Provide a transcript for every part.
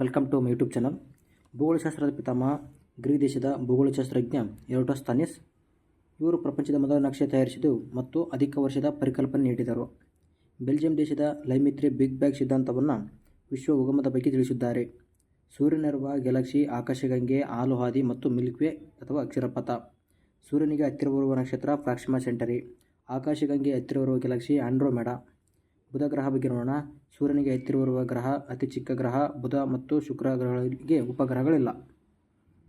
Welcome to my YouTube channel. ಭೂಗೋಳಶಾಸ್ತ್ರದ ಪಿತಾಮಹ, Greek ದೇಶದ ಭೂಗೋಳಶಾಸ್ತ್ರಜ್ಞ ಎರೋಟೋಸ್ತಾನಿಸ್ ಇವರು ಪ್ರಪಂಚದ ಮೊದಲ ನಕ್ಷೆ ತಯಾರಿಸಿದ್ದು ಮತ್ತು ಅಧಿಕ ವರ್ಷದ ಪರಿಕಲ್ಪನೆ ನೀಡಿದರು. ಬೆಲ್ಜಿಯಂ ದೇಶದ ಲೈಮಿತ್ರಿ ಬಿಗ್ ಬ್ಯಾಗ್ ಸಿದ್ಧಾಂತವನ್ನು ವಿಶ್ವ ಉಗಮದ ಬಗ್ಗೆ ತಿಳಿಸಿದ್ದಾರೆ. ಸೂರ್ಯನಿರುವ ಗ್ಯಾಲಕ್ಸಿ, ಆಕಾಶಗಂಗೆ ಹಾದಿ ಮತ್ತು ಮಿಲ್ಕ್ವೇ ಅಥವಾ ಅಕ್ಷರಪಥ. ಸೂರ್ಯನಿಗೆ ಹತ್ತಿರವಿರುವ ನಕ್ಷತ್ರ ಪ್ರಾಕ್ಸಿಮಾ ಸೆಂಟರಿ. ಆಕಾಶಗಂಗೆ ಹತ್ತಿರವಿರುವ ಗ್ಯಾಲಕ್ಸಿ ಆಂಡ್ರೋಮೆಡಾ. ಬುಧ ಗ್ರಹ ಬಗ್ಗೆ ನೋಡೋಣ. ಸೂರ್ಯನಿಗೆ ಹತ್ತಿರವಿರುವ ಗ್ರಹ ಅತಿ ಚಿಕ್ಕ ಗ್ರಹ, ಬುಧ ಮತ್ತು ಶುಕ್ರ ಗ್ರಹಗಳಿಗೆ ಉಪಗ್ರಹಗಳಿಲ್ಲ.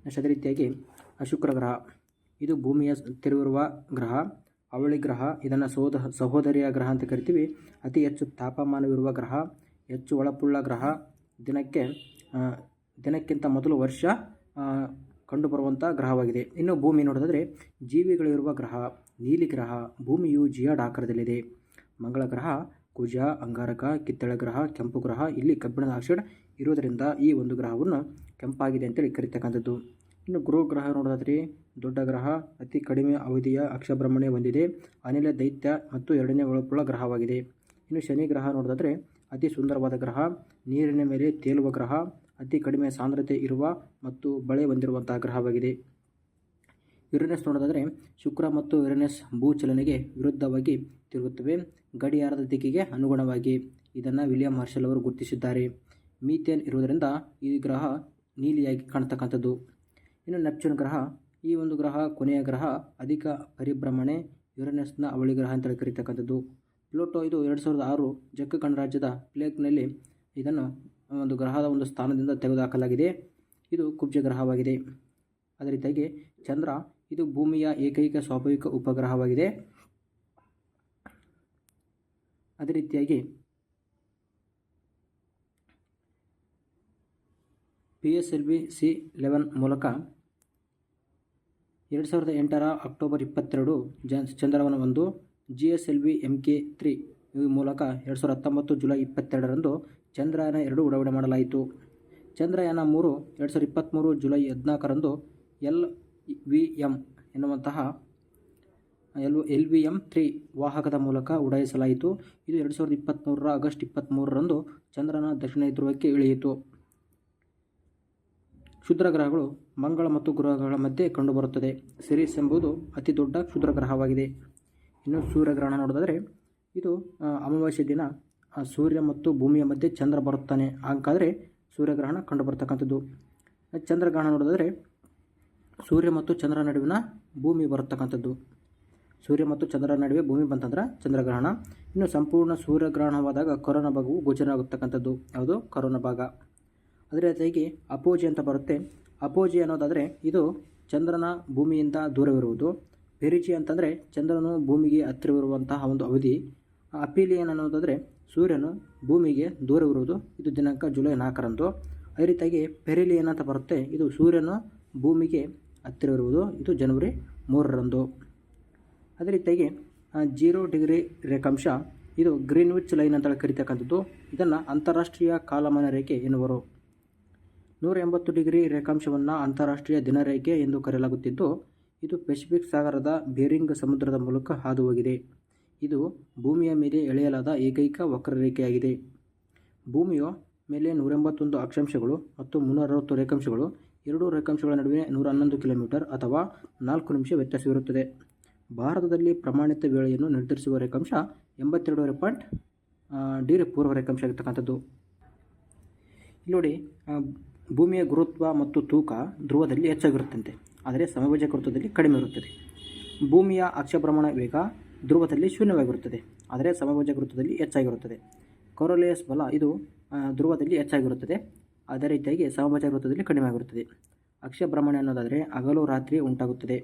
ನೆಕ್ಸ್ಟ್ ಅದೇ ರೀತಿಯಾಗಿ ಅಶುಕ್ರ ಶುಕ್ರ ಗ್ರಹ. ಇದು ಭೂಮಿಯ ಹತ್ತಿರವಿರುವ ಗ್ರಹ, ಅವಳಿ ಗ್ರಹ, ಇದನ್ನು ಸೋದ ಸಹೋದರಿಯ ಗ್ರಹ ಅಂತ ಕರಿತೀವಿ. ಅತಿ ಹೆಚ್ಚು ತಾಪಮಾನವಿರುವ ಗ್ರಹ, ಹೆಚ್ಚು ಒಳಪುಳ್ಳ ಗ್ರಹ. ದಿನಕ್ಕೆ ದಿನಕ್ಕಿಂತ ಮೊದಲು ವರ್ಷ ಕಂಡುಬರುವಂಥ ಗ್ರಹವಾಗಿದೆ. ಇನ್ನು ಭೂಮಿ ನೋಡೋದಾದರೆ ಜೀವಿಗಳಿರುವ ಗ್ರಹ, ನೀಲಿ ಗ್ರಹ, ಭೂಮಿಯು ಜಿಯಾಡ್ ಆಕಾರದಲ್ಲಿದೆ. ಮಂಗಳ ಗ್ರಹ ಕುಜ, ಅಂಗಾರಕ, ಕಿತ್ತಳೆ ಗ್ರಹ, ಕೆಂಪು ಗ್ರಹ ಇಲ್ಲಿ ಕಬ್ಬಿಣದ ಆಕ್ಸೈಡ್ ಇರೋದರಿಂದ ಈ ಒಂದು ಗ್ರಹವನ್ನು ಕೆಂಪಾಗಿದೆ ಅಂತೇಳಿ ಕರಿತಕ್ಕಂಥದ್ದು. ಇನ್ನು ಗುರು ಗ್ರಹ ನೋಡೋದಾದ್ರೆ ದೊಡ್ಡ ಗ್ರಹ, ಅತಿ ಕಡಿಮೆ ಅವಧಿಯ ಅಕ್ಷಭ್ರಮಣೆ ಹೊಂದಿದೆ, ಅನಿಲ, ದೈತ್ಯ ಮತ್ತು ಎರಡನೇ ಒಳಪುಳ ಗ್ರಹವಾಗಿದೆ. ಇನ್ನು ಶನಿ ಗ್ರಹ ನೋಡೋದಾದ್ರೆ ಅತಿ ಸುಂದರವಾದ ಗ್ರಹ, ನೀರಿನ ಮೇಲೆ ತೇಲುವ ಗ್ರಹ, ಅತಿ ಕಡಿಮೆ ಸಾಂದ್ರತೆ ಇರುವ ಮತ್ತು ಬಳೆ ಹೊಂದಿರುವಂತಹ ಗ್ರಹವಾಗಿದೆ. ಯುರೇನಸ್ ನೋಡೋದಾದರೆ ಶುಕ್ರ ಮತ್ತು ಯುರೇನಸ್ ಭೂಚಲನೆಗೆ ವಿರುದ್ಧವಾಗಿ ತಿರುಗುತ್ತವೆ. ಗಡಿಯಾರದ ದಿಕ್ಕಿಗೆ ಅನುಗುಣವಾಗಿ ಇದನ್ನು ವಿಲಿಯಂ ಮಾರ್ಷಲ್ ಅವರು ಗುರುತಿಸಿದ್ದಾರೆ. ಮೀಥೇನ್ ಇರುವುದರಿಂದ ಈ ಗ್ರಹ ನೀಲಿಯಾಗಿ ಕಾಣತಕ್ಕಂಥದ್ದು. ಇನ್ನು ನೆಪ್ಚೂನ್ ಗ್ರಹ, ಈ ಒಂದು ಗ್ರಹ ಕೊನೆಯ ಗ್ರಹ ಅಧಿಕ ಪರಿಭ್ರಮಣೆ, ಯುರೇನಸ್ನ ಅವಳಿ ಗ್ರಹ ಅಂತ ಕರೀತಕ್ಕಂಥದ್ದು. ಪ್ಲೂಟೋ ಇದು ಎರಡು ಸಾವಿರದ ಆರು ಜಕ್ಕ ಗಣರಾಜ್ಯದ ಪ್ಲೇಕ್ನಲ್ಲಿ ಇದನ್ನು ಒಂದು ಗ್ರಹದ ಒಂದು ಸ್ಥಾನದಿಂದ ತೆಗೆದುಹಾಕಲಾಗಿದೆ. ಇದು ಕುಬ್ಜ ಗ್ರಹವಾಗಿದೆ. ಅದೇ ರೀತಿಯಾಗಿ ಚಂದ್ರ, ಇದು ಭೂಮಿಯ ಏಕೈಕ ಸ್ವಾಭಾವಿಕ ಉಪಗ್ರಹವಾಗಿದೆ. ಅದೇ ರೀತಿಯಾಗಿ P S L V C eleven ಮೂಲಕ ಎರಡು ಸಾವಿರದ ಎಂಟರ ಅಕ್ಟೋಬರ್ ಇಪ್ಪತ್ತೆರಡು ಜ ಚಂದ್ರವನ ಒಂದು G S L V M K three ಮೂಲಕ ಎರಡು ಸಾವಿರದ ಹತ್ತೊಂಬತ್ತು ಜುಲೈ ಇಪ್ಪತ್ತೆರಡರಂದು ಚಂದ್ರಯಾನ ಎರಡು ಉಡಾವಣೆ ಮಾಡಲಾಯಿತು. ಚಂದ್ರಯಾನ ಮೂರು, ಎರಡು ಸಾವಿರದ ಇಪ್ಪತ್ತ್ಮೂರು ಜುಲೈ ಹದಿನಾಲ್ಕರಂದು ಎಲ್ ವಿ ಎಂ ಎನ್ನುವಂತಹ L L V M three ವಾಹಕದ ಮೂಲಕ ಉಡಾಯಿಸಲಾಯಿತು. ಇದು ಎರಡು ಸಾವಿರದ ಇಪ್ಪತ್ತ್ಮೂರರ ಆಗಸ್ಟ್ ಇಪ್ಪತ್ತ್ಮೂರರಂದು ಚಂದ್ರನ ದಕ್ಷಿಣ ಧ್ರುವಕ್ಕೆ ಇಳಿಯಿತು. ಕ್ಷುದ್ರ ಗ್ರಹಗಳು ಮಂಗಳ ಮತ್ತು ಗ್ರಹಗಳ ಮಧ್ಯೆ ಕಂಡುಬರುತ್ತದೆ. ಸಿರೀಸ್ ಎಂಬುದು ಅತಿ ದೊಡ್ಡ ಕ್ಷುದ್ರ ಗ್ರಹವಾಗಿದೆ. ಇನ್ನು ಸೂರ್ಯಗ್ರಹಣ ನೋಡೋದಾದರೆ, ಇದು ಅಮಾವಾಸ್ಯ ದಿನ ಸೂರ್ಯ ಮತ್ತು ಭೂಮಿಯ ಮಧ್ಯೆ ಚಂದ್ರ ಬರುತ್ತಾನೆ. ಹಾಗಾದರೆ ಸೂರ್ಯಗ್ರಹಣ ಕಂಡುಬರ್ತಕ್ಕಂಥದ್ದು. ಚಂದ್ರಗ್ರಹಣ ನೋಡೋದಾದರೆ, ಸೂರ್ಯ ಮತ್ತು ಚಂದ್ರ ನಡುವಿನ ಭೂಮಿ ಬರತಕ್ಕಂಥದ್ದು. ಸೂರ್ಯ ಮತ್ತು ಚಂದ್ರ ನಡುವೆ ಭೂಮಿ ಬಂತಂದ್ರೆ ಚಂದ್ರಗ್ರಹಣ. ಇನ್ನು ಸಂಪೂರ್ಣ ಸೂರ್ಯಗ್ರಹಣವಾದಾಗ ಕೊರೋನಾ ಭಾಗವು ಗೋಚರ ಆಗತಕ್ಕಂಥದ್ದು ಯಾವುದು? ಕೊರೋನಾ ಭಾಗ. ಅದೇ ರೀತಿಯಾಗಿ ಅಪೋಜಿ ಅಂತ ಬರುತ್ತೆ. ಅಪೋಜಿ ಅನ್ನೋದಾದರೆ ಇದು ಚಂದ್ರನ ಭೂಮಿಯಿಂದ ದೂರವಿರುವುದು. ಪೆರಿಜಿ ಅಂತಂದರೆ ಚಂದ್ರನು ಭೂಮಿಗೆ ಹತ್ತಿರವಿರುವಂತಹ ಒಂದು ಅವಧಿ. ಅಪೀಲಿಯನ್ ಅನ್ನೋದಾದರೆ ಸೂರ್ಯನು ಭೂಮಿಗೆ ದೂರವಿರುವುದು. ಇದು ದಿನಾಂಕ ಜುಲೈ ನಾಲ್ಕರಂದು. ಅದೇ ರೀತಿಯಾಗಿ ಪೆರಿಲಿಯನ್ ಅಂತ ಬರುತ್ತೆ. ಇದು ಸೂರ್ಯನು ಭೂಮಿಗೆ ಹತ್ತಿರವಿರುವುದು. ಇದು ಜನವರಿ ಮೂರರಂದು. ಅದೇ ರೀತಿಯಾಗಿ ಜೀರೋ ಡಿಗ್ರಿ ರೇಖಾಂಶ, ಇದು ಗ್ರೀನ್ವಿಚ್ ಲೈನ್ ಅಂತ ಕರಿತಕ್ಕಂಥದ್ದು, ಇದನ್ನು ಅಂತಾರಾಷ್ಟ್ರೀಯ ಕಾಲಮಾನ ರೇಖೆ ಎನ್ನುವರು. ನೂರ ಎಂಬತ್ತು ಡಿಗ್ರಿ ರೇಖಾಂಶವನ್ನು ಅಂತಾರಾಷ್ಟ್ರೀಯ ದಿನರೇಖೆ ಎಂದು ಕರೆಯಲಾಗುತ್ತಿದ್ದು, ಇದು ಪೆಸಿಫಿಕ್ ಸಾಗರದ ಬೇರಿಂಗ್ ಸಮುದ್ರದ ಮೂಲಕ ಹಾದು ಹೋಗಿದೆ ಇದು ಭೂಮಿಯ ಮೇಲೆ ಎಳೆಯಲಾದ ಏಕೈಕ ವಕ್ರರೇಖೆಯಾಗಿದೆ. ಭೂಮಿಯ ಮೇಲೆ ನೂರ ಎಂಬತ್ತೊಂದು ಅಕ್ಷಾಂಶಗಳು ಮತ್ತು ಮುನ್ನೂರ ಅರವತ್ತು ರೇಖಾಂಶಗಳು, ಎರಡು ರೇಖಾಂಶಗಳ ನಡುವೆ ನೂರ ಹನ್ನೊಂದು ಕಿಲೋಮೀಟರ್ ಅಥವಾ ನಾಲ್ಕು ನಿಮಿಷ ವ್ಯತ್ಯಾಸವಿರುತ್ತದೆ. ಭಾರತದಲ್ಲಿ ಪ್ರಮಾಣಿತ ವೇಳೆಯನ್ನು ನಿರ್ಧರಿಸುವ ರೇಖಾಂಶ ಎಂಬತ್ತೆರಡೂವರೆ ಪಾಯಿಂಟ್ ಡಿ ಪೂರ್ವ ರೇಖಾಂಶ ಆಗಿರ್ತಕ್ಕಂಥದ್ದು. ಇಲ್ಲಿ ನೋಡಿ ಭೂಮಿಯ ಗುರುತ್ವ ಮತ್ತು ತೂಕ ಧ್ರುವದಲ್ಲಿ ಹೆಚ್ಚಾಗಿರುತ್ತಂತೆ, ಆದರೆ ಸಮಭುಜ ಗುರುತ್ವದಲ್ಲಿ ಕಡಿಮೆ ಇರುತ್ತದೆ. ಭೂಮಿಯ ಅಕ್ಷಭ್ರಮಣ ವೇಗ ಧ್ರುವದಲ್ಲಿ ಶೂನ್ಯವಾಗಿರುತ್ತದೆ, ಆದರೆ ಸಮಭುಜ ಗುರುತ್ವದಲ್ಲಿ ಹೆಚ್ಚಾಗಿರುತ್ತದೆ. ಕೊರೋಲಿಯಸ್ ಬಲ ಇದು ಧ್ರುವದಲ್ಲಿ ಹೆಚ್ಚಾಗಿರುತ್ತದೆ, ಅದೇ ರೀತಿಯಾಗಿ ಸಮಭುಜ ವೃತ್ತದಲ್ಲಿ ಕಡಿಮೆ ಆಗಿರುತ್ತದೆ. ಅಕ್ಷಭ್ರಮಣ ಅನ್ನೋದಾದರೆ ಹಗಲು ರಾತ್ರಿ ಉಂಟಾಗುತ್ತದೆ.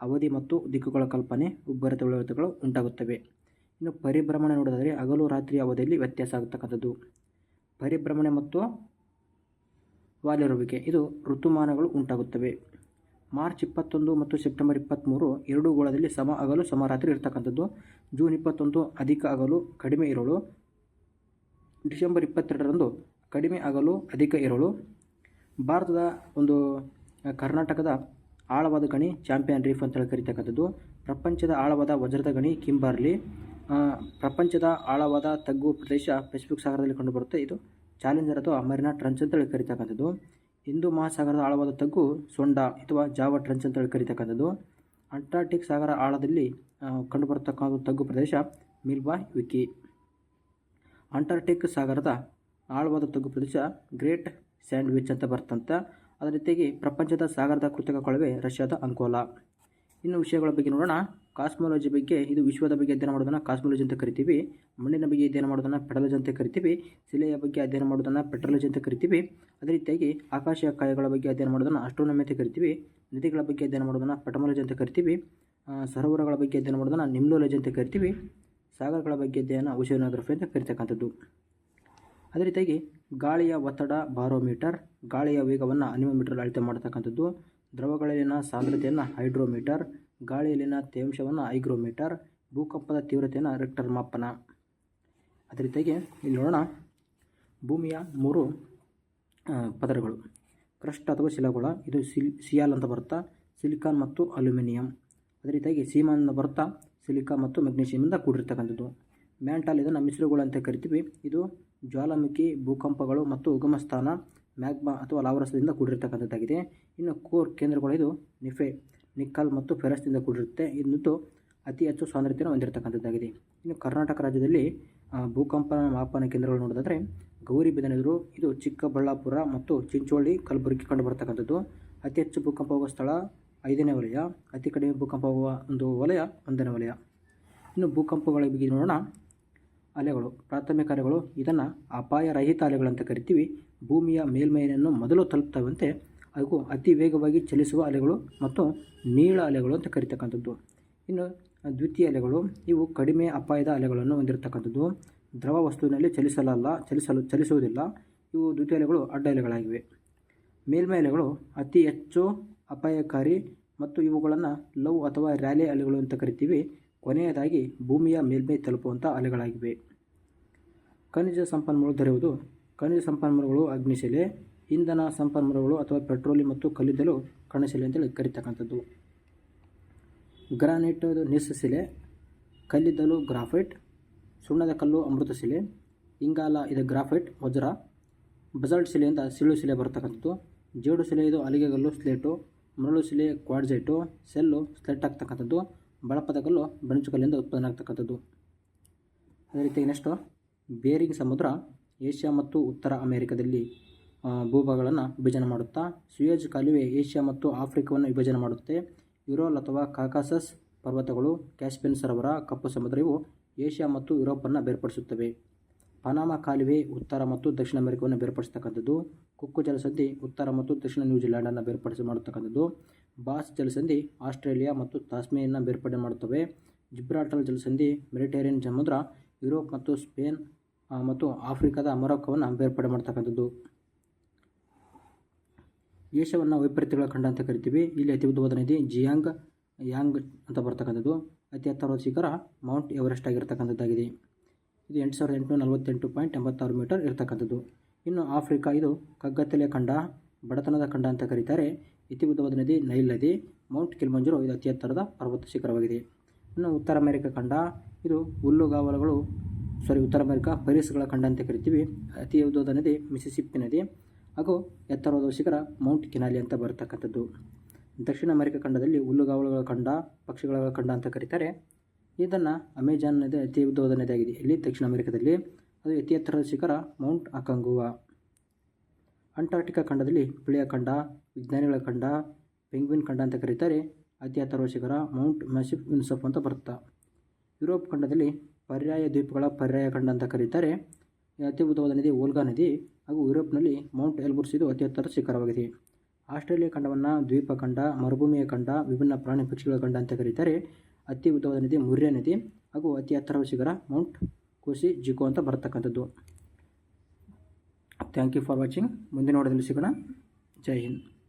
ಅವಧಿ ಮತ್ತು ದಿಕ್ಕುಗಳ ಕಲ್ಪನೆ ಉಬ್ಬರತೆಗಳು ಉಂಟಾಗುತ್ತವೆ. ಇನ್ನು ಪರಿಭ್ರಮಣೆ ನೋಡೋದಾದರೆ ಹಗಲು ರಾತ್ರಿ ಅವಧಿಯಲ್ಲಿ ವ್ಯತ್ಯಾಸ ಆಗತಕ್ಕಂಥದ್ದು. ಪರಿಭ್ರಮಣೆ ಮತ್ತು ವಾಲಿರುವಿಕೆ, ಇದು ಋತುಮಾನಗಳು ಉಂಟಾಗುತ್ತವೆ. ಮಾರ್ಚ್ ಇಪ್ಪತ್ತೊಂದು ಮತ್ತು ಸೆಪ್ಟೆಂಬರ್ ಇಪ್ಪತ್ತ್ಮೂರು ಎರಡೂ ಗೋಳದಲ್ಲಿ ಸಮ ಆಗಲು ಸಮ ರಾತ್ರಿ ಇರ್ತಕ್ಕಂಥದ್ದು. ಜೂನ್ ಇಪ್ಪತ್ತೊಂದು ಅಧಿಕ ಆಗಲು ಕಡಿಮೆ ಇರಳು ಡಿಸೆಂಬರ್ ಇಪ್ಪತ್ತೆರಡರಂದು ಕಡಿಮೆ ಆಗಲು ಅಧಿಕ ಇರಳು ಭಾರತದ ಒಂದು ಕರ್ನಾಟಕದ ಆಳವಾದ ಗಣಿ, ಚಾಂಪಿಯನ್ ರೀಫ್ ಅಂತ ಹೇಳಿ ಕರೀತಕ್ಕಂಥದ್ದು. ಪ್ರಪಂಚದ ಆಳವಾದ ವಜ್ರದ ಗಣಿ ಕಿಂಬರ್ಲಿ ಪ್ರಪಂಚದ ಆಳವಾದ ತಗ್ಗು ಪ್ರದೇಶ ಪೆಸಿಫಿಕ್ ಸಾಗರದಲ್ಲಿ ಕಂಡುಬರುತ್ತೆ. ಇದು ಚಾಲೆಂಜರ್ ಅಥವಾ ಅಮರಿನಾ ಟ್ರಂಚ್ ಅಂತೇಳಿ ಕರಿತಕ್ಕಂಥದ್ದು. ಹಿಂದೂ ಮಹಾಸಾಗರದ ಆಳವಾದ ತಗ್ಗು ಸೊಂಡ ಅಥವಾ ಜಾವ ಟ್ರಂಚ್ ಅಂತೇಳಿ ಕರಿತಕ್ಕಂಥದ್ದು. ಅಂಟಾರ್ಟಿಕ್ ಸಾಗರ ಆಳದಲ್ಲಿ ಕಂಡುಬರತಕ್ಕಂಥ ತಗ್ಗು ಪ್ರದೇಶ ಮಿಲ್ಬಾಯ್ ವಿಕಿ. ಅಂಟಾರ್ಟಿಕ್ ಸಾಗರದ ಆಳವಾದ ತಗ್ಗು ಪ್ರದೇಶ ಗ್ರೇಟ್ ಸ್ಯಾಂಡ್ವಿಚ್ ಅಂತ ಬರ್ತಂತ. ಅದೇ ರೀತಿಯಾಗಿ ಪ್ರಪಂಚದ ಸಾಗರದ ಕೃತಕ ಕೊಳವೆ ರಷ್ಯಾದ ಅಂಕೋಲಾ. ಇನ್ನು ವಿಷಯಗಳ ಬಗ್ಗೆ ನೋಡೋಣ. ಕಾಸ್ಮಾಲಜಿ ಬಗ್ಗೆ, ಇದು ವಿಶ್ವದ ಬಗ್ಗೆ ಅಧ್ಯಯನ ಮಾಡೋದನ್ನು ಕಾಸ್ಮಾಲಜಿ ಅಂತ ಕರಿತೀವಿ. ಮಣ್ಣಿನ ಬಗ್ಗೆ ಅಧ್ಯಯನ ಮಾಡೋದನ್ನು ಪೆಡಲಜಿ ಅಂತ ಕರಿತೀವಿ. ಶಿಲೆಯ ಬಗ್ಗೆ ಅಧ್ಯಯನ ಮಾಡೋದನ್ನು ಪೆಟ್ರಾಲಜಿ ಅಂತ ಕರಿತೀವಿ. ಅದೇ ರೀತಿಯಾಗಿ ಆಕಾಶ ಕಾಯಗಳ ಬಗ್ಗೆ ಅಧ್ಯಯನ ಮಾಡೋದನ್ನು ಅಸ್ಟ್ರೋನಮಿ ಅಂತ ಕರಿತೀವಿ. ನದಿಗಳ ಬಗ್ಗೆ ಅಧ್ಯಯನ ಮಾಡೋದನ್ನು ಪಟಮಾಲಜಿ ಅಂತ ಕರಿತೀವಿ. ಸರೋವರಗಳ ಬಗ್ಗೆ ಅಧ್ಯಯನ ಮಾಡೋದನ್ನು ನಿಮ್ಲೋಲಜಿ ಅಂತ ಕರಿತೀವಿ. ಸಾಗರಗಳ ಬಗ್ಗೆ ಅಧ್ಯಯನ ಓಷನೋಗ್ರಫಿ ಅಂತ ಕರಿತಕ್ಕಂಥದ್ದು. ಅದೇ ರೀತಿಯಾಗಿ ಗಾಳಿಯ ಒತ್ತಡ ಬಾರೋಮೀಟರ್, ಗಾಳಿಯ ವೇಗವನ್ನು ಅನಿಮೋಮೀಟರ್ ಅಳತೆ ಮಾಡತಕ್ಕಂಥದ್ದು, ದ್ರವಗಳಲ್ಲಿನ ಸಾಂದ್ರತೆಯನ್ನು ಹೈಡ್ರೋಮೀಟರ್, ಗಾಳಿಯಲ್ಲಿನ ತೇವಾಂಶವನ್ನು ಹೈಗ್ರೋಮೀಟರ್ ಭೂಕಂಪದ ತೀವ್ರತೆಯನ್ನು ರಿಕ್ಟರ್ ಮಾಪನ. ಅದೇ ರೀತಿಯಾಗಿ ಇಲ್ಲಿ ನೋಡೋಣ ಭೂಮಿಯ ಮೂರು ಪದರಗಳು. ಕ್ರಸ್ಟ್ ಅಥವಾ ಶಿಲಾಗೋಳ, ಇದು ಸಿಲ್, ಸಿಯಾಲ್ ಅಂತ ಬರುತ್ತಾ, ಸಿಲಿಕಾನ್ ಮತ್ತು ಅಲ್ಯೂಮಿನಿಯಂ. ಅದೇ ರೀತಿಯಾಗಿ ಸೀಮಾನ ಬರುತ್ತಾ, ಸಿಲಿಕಾ ಮತ್ತು ಮೆಗ್ನೀಷಿಯಮಿಂದ ಕೂಡಿರ್ತಕ್ಕಂಥದ್ದು. ಮ್ಯಾಂಟಲ್ ಇದನ್ನು ಮಿಶ್ರಗೋಳ ಅಂತ ಕರಿತೀವಿ. ಇದು ಜ್ವಾಲಾಮುಖಿ, ಭೂಕಂಪಗಳು ಮತ್ತು ಉಗಮ ಸ್ಥಾನ ಮ್ಯಾಗ್ಮಾ ಅಥವಾ ಲಾವರಸದಿಂದ ಕೂಡಿರ್ತಕ್ಕಂಥದ್ದಾಗಿದೆ. ಇನ್ನು ಕೋರ್ ಕೇಂದ್ರಗಳು ಇದು ನಿಫೆ, ನಿಕ್ಕಲ್ ಮತ್ತು ಫೆರಸ್ದಿಂದ ಕೂಡಿರುತ್ತೆ. ಇದು ಅತಿ ಹೆಚ್ಚು ಸಾಂದ್ರತೆಯನ್ನು ಹೊಂದಿರತಕ್ಕಂಥದ್ದಾಗಿದೆ. ಇನ್ನು ಕರ್ನಾಟಕ ರಾಜ್ಯದಲ್ಲಿ ಭೂಕಂಪನ ಮಾಪನ ಕೇಂದ್ರಗಳು ನೋಡೋದಾದರೆ ಗೌರಿಬಿದನೂರು ಇದು ಚಿಕ್ಕಬಳ್ಳಾಪುರ ಮತ್ತು ಚಿಂಚೋಳಿ, ಕಲಬುರಗಿ ಕಂಡುಬರ್ತಕ್ಕಂಥದ್ದು. ಅತಿ ಹೆಚ್ಚು ಭೂಕಂಪ ಹೋಗುವ ಸ್ಥಳ ಐದನೇ ವಲಯ, ಅತಿ ಕಡಿಮೆ ಭೂಕಂಪ ಹೋಗುವ ಒಂದು ವಲಯ ಒಂದನೇ ವಲಯ. ಇನ್ನು ಭೂಕಂಪಗಳ ಬಗ್ಗೆ ನೋಡೋಣ. ಅಲೆಗಳು, ಪ್ರಾಥಮಿಕ ಅಲೆಗಳು, ಇದನ್ನು ಅಪಾಯರಹಿತ ಅಲೆಗಳಂತ ಕರಿತೀವಿ. ಭೂಮಿಯ ಮೇಲ್ಮೈಯನ್ನು ಮೊದಲು ತಲುಪ್ತವಂತೆ ಹಾಗೂ ಅತಿ ವೇಗವಾಗಿ ಚಲಿಸುವ ಅಲೆಗಳು ಮತ್ತು ನೀಳ ಅಲೆಗಳು ಅಂತ ಕರಿತಕ್ಕಂಥದ್ದು. ಇನ್ನು ದ್ವಿತೀಯ ಅಲೆಗಳು, ಇವು ಕಡಿಮೆ ಅಪಾಯದ ಅಲೆಗಳನ್ನು ಹೊಂದಿರತಕ್ಕಂಥದ್ದು. ದ್ರವ ವಸ್ತುವಿನಲ್ಲಿ ಚಲಿಸಲಲ್ಲ, ಚಲಿಸಲು, ಚಲಿಸುವುದಿಲ್ಲ. ಇವು ದ್ವಿತೀಯ ಅಲೆಗಳು ಅಡ್ಡ ಅಲೆಗಳಾಗಿವೆ. ಮೇಲ್ಮೈ ಅಲೆಗಳು ಅತಿ ಹೆಚ್ಚು ಅಪಾಯಕಾರಿ ಮತ್ತು ಇವುಗಳನ್ನು ಲವ್ ಅಥವಾ ರ್ಯಾಲಿ ಅಲೆಗಳು ಅಂತ ಕರಿತೀವಿ. ಕೊನೆಯದಾಗಿ ಭೂಮಿಯ ಮೇಲ್ಮೈ ತಲುಪುವಂಥ ಅಲೆಗಳಾಗಿವೆ. ಖನಿಜ ಸಂಪನ್ಮೂಲ ದೊರೆಯುವುದು ಖನಿಜ ಸಂಪನ್ಮೂಲಗಳು ಅಗ್ನಿಶಿಲೆ ಇಂಧನ ಸಂಪನ್ಮೂಲಗಳು ಅಥವಾ ಪೆಟ್ರೋಲಿಯಂ ಮತ್ತು ಕಲ್ಲಿದ್ದಲು ಕಣಶಿಲೆ ಅಂತೇಳಿ ಕರಿತಕ್ಕಂಥದ್ದು. ಗ್ರಾನೈಟ್ ನಿಸ್ಸಶಿಲೆ ಕಲ್ಲಿದ್ದಲು ಗ್ರಾಫೈಟ್, ಸುಣ್ಣದ ಕಲ್ಲು ಅಮೃತಶಿಲೆ ಇಂಗಾಲ ಇದು ಗ್ರಾಫೈಟ್, ವಜ್ರ ಬಜಾಲ್ಟ್ ಶಿಲೆಯಿಂದ ಸಿಳು ಶಿಲೆ ಬರ್ತಕ್ಕಂಥದ್ದು. ಜೇಡು ಶಿಲೆ ಇದು ಅಲಿಗೆಗಲ್ಲು, ಸ್ಲೇಟು, ಮರಳು ಶಿಲೆ, ಕ್ವಾಡ್ಜೈಟು, ಸೆಲ್ಲು, ಸ್ಲೆಟ್ ಆಗ್ತಕ್ಕಂಥದ್ದು. ಬಳಪದ ಕಲ್ಲು ಬೆಣಚುಕಲ್ಲಿಂದ ಉತ್ಪನ್ನ ಆಗ್ತಕ್ಕಂಥದ್ದು ಅದೇ ರೀತಿ ನೆಕ್ಸ್ಟು ಬೇರಿಂಗ್ ಸಮುದ್ರ, ಏಷ್ಯಾ ಮತ್ತು ಉತ್ತರ ಅಮೆರಿಕದಲ್ಲಿ ಭೂಭಾಗಗಳನ್ನು ವಿಭಜನೆ ಮಾಡುತ್ತಾ, ಸುಯೇಜ್ ಕಾಲುವೆ ಏಷ್ಯಾ ಮತ್ತು ಆಫ್ರಿಕಾವನ್ನು ವಿಭಜನೆ ಮಾಡುತ್ತೆ. ಯುರೋಲ್ ಅಥವಾ ಕಾಕಾಸಸ್ ಪರ್ವತಗಳು, ಕ್ಯಾಸ್ಪಿಯನ್ ಸರೋವರ, ಕಪ್ಪು ಸಮುದ್ರ ಇವು ಏಷ್ಯಾ ಮತ್ತು ಯುರೋಪನ್ನು ಬೇರ್ಪಡಿಸುತ್ತವೆ. ಪನಾಮ ಕಾಲುವೆ ಉತ್ತರ ಮತ್ತು ದಕ್ಷಿಣ ಅಮೆರಿಕವನ್ನು ಬೇರ್ಪಡಿಸ್ತಕ್ಕಂಥದ್ದು. ಕುಕ್ಕು ಜಲಸಂಧಿ ಉತ್ತರ ಮತ್ತು ದಕ್ಷಿಣ ನ್ಯೂಜಿಲ್ಯಾಂಡನ್ನು ಬೇರ್ಪಡಿಸಿ ಮಾಡತಕ್ಕಂಥದ್ದು ಬಾಸ್ ಜಲಸಂಧಿ ಆಸ್ಟ್ರೇಲಿಯಾ ಮತ್ತು ತಾಸ್ಮೇಯನ್ನು ಬೇರ್ಪಡೆ ಮಾಡುತ್ತವೆ. ಜಿಬ್ರಾಟಲ್ ಜಲಸಂಧಿ ಮೆಡಿಟೇರಿಯನ್ ಸಮುದ್ರ, ಯುರೋಪ್ ಮತ್ತು ಸ್ಪೇನ್ ಮತ್ತು ಆಫ್ರಿಕಾದ ಮೊರಕ್ಕೋವನ್ನು ಬೇರ್ಪಡೆ ಮಾಡ್ತಕ್ಕಂಥದ್ದು. ಏಷ್ಯಾವನ್ನು ವೈಪರೀತ್ಯಗಳ ಖಂಡ ಅಂತ ಕರಿತೀವಿ. ಇಲ್ಲಿ ಅತಿ ಉದ್ದವಾದ ನದಿ ಜಿಯಾಂಗ್, ಯಾಂಗ್ ಅಂತ ಬರ್ತಕ್ಕಂಥದ್ದು. ಅತಿ ಎತ್ತರದ ಶಿಖರ ಮೌಂಟ್ ಎವರೆಸ್ಟ್ ಆಗಿರ್ತಕ್ಕಂಥದ್ದಾಗಿದೆ. ಇದು ಎಂಟು ಸಾವಿರದ ಎಂಟುನೂರ ನಲವತ್ತೆಂಟು ಪಾಯಿಂಟ್ ಎಂಬತ್ತಾರು ಮೀಟರ್ ಇರತಕ್ಕಂಥದ್ದು. ಇನ್ನು ಆಫ್ರಿಕಾ ಇದು ಕಗ್ಗತ್ತಲೆ ಖಂಡ, ಬಡತನದ ಖಂಡ ಅಂತ ಕರೀತಾರೆ. ಇತಿ ಉದ್ದವಾದ ನದಿ ನೈಲ್ ನದಿ, ಮೌಂಟ್ ಕಿಲ್ಮಂಜರು ಇದು ಅತಿ ಎತ್ತರದ ಪರ್ವತ ಶಿಖರವಾಗಿದೆ. ಇನ್ನು ಉತ್ತರ ಅಮೆರಿಕ ಖಂಡ, ಇದು ಹುಲ್ಲುಗಾವಲುಗಳು ಸಾರಿ ಉತ್ತರ ಅಮೆರಿಕಾ, ಪೈರಸ್ಗಳ ಖಂಡ ಅಂತ ಕರಿತೀವಿ. ಅತಿ ಉದ್ದದ ನದಿ ಮಿಸಿಸಿಪ್ಪಿ ನದಿ ಹಾಗೂ ಎತ್ತರವಾದ ಶಿಖರ ಮೌಂಟ್ ಕಿನಾಲಿ ಅಂತ ಬರತಕ್ಕಂಥದ್ದು. ದಕ್ಷಿಣ ಅಮೆರಿಕ ಖಂಡದಲ್ಲಿ ಹುಲ್ಲುಗಾವಲುಗಳ ಖಂಡ, ಪಕ್ಷಿಗಳ ಖಂಡ ಅಂತ ಕರೀತಾರೆ. ಇದನ್ನು ಅಮೆಜಾನ್ ನದಿ ಅತಿ ಉದ್ದವಾದ ನದಿಯಾಗಿದೆ. ಇಲ್ಲಿ ದಕ್ಷಿಣ ಅಮೆರಿಕದಲ್ಲಿ ಅದು ಅತಿ ಎತ್ತರದ ಶಿಖರ ಮೌಂಟ್ ಅಕಂಗುವಾ. ಅಂಟಾರ್ಟಿಕಾ ಖಂಡದಲ್ಲಿ ಬಿಳಿಯ ಖಂಡ, ವಿಜ್ಞಾನಿಗಳ ಖಂಡ, ಪೆಂಗ್ವಿನ್ ಖಂಡ ಅಂತ ಕರೀತಾರೆ. ಅತಿ ಎತ್ತರದ ಶಿಖರ ಮೌಂಟ್ ಮೆಸಿಫ್ ವಿನ್ಸಪ್ ಅಂತ ಬರುತ್ತಾ. ಯುರೋಪ್ ಖಂಡದಲ್ಲಿ ಪರ್ಯಾಯ ದ್ವೀಪಗಳ ಪರ್ಯಾಯ ಖಂಡ ಅಂತ ಕರೀತಾರೆ. ಅತಿ ಉದ್ದವಾದ ನದಿ ಓಲ್ಗಾ ನದಿ ಹಾಗೂ ಯುರೋಪ್ನಲ್ಲಿ ಮೌಂಟ್ ಎಲ್ಬುರ್ಸ್ ಇದು ಅತಿ ಎತ್ತರದ ಶಿಖರವಾಗಿದೆ. ಆಸ್ಟ್ರೇಲಿಯಾ ಖಂಡವನ್ನು ದ್ವೀಪ ಖಂಡ, ಮರುಭೂಮಿಯ ಖಂಡ, ವಿಭಿನ್ನ ಪ್ರಾಣಿ ಪಕ್ಷಿಗಳ ಖಂಡ ಅಂತ ಕರೀತಾರೆ. ಅತಿ ಉದ್ದವಾದ ನದಿ ಮುರ್ಯ ನದಿ ಹಾಗೂ ಅತಿ ಎತ್ತರದ ಶಿಖರ ಮೌಂಟ್ ಕೋಸಿ ಜಿಕೋ ಅಂತ ಬರತಕ್ಕಂಥದ್ದು. ಥ್ಯಾಂಕ್ ಯು ಫಾರ್ ವಾಚಿಂಗ್ ಮುಂದಿನ ನೋಡೋದಲ್ಲಿ ಸಿಗೋಣ. ಜೈ ಹಿಂದ್.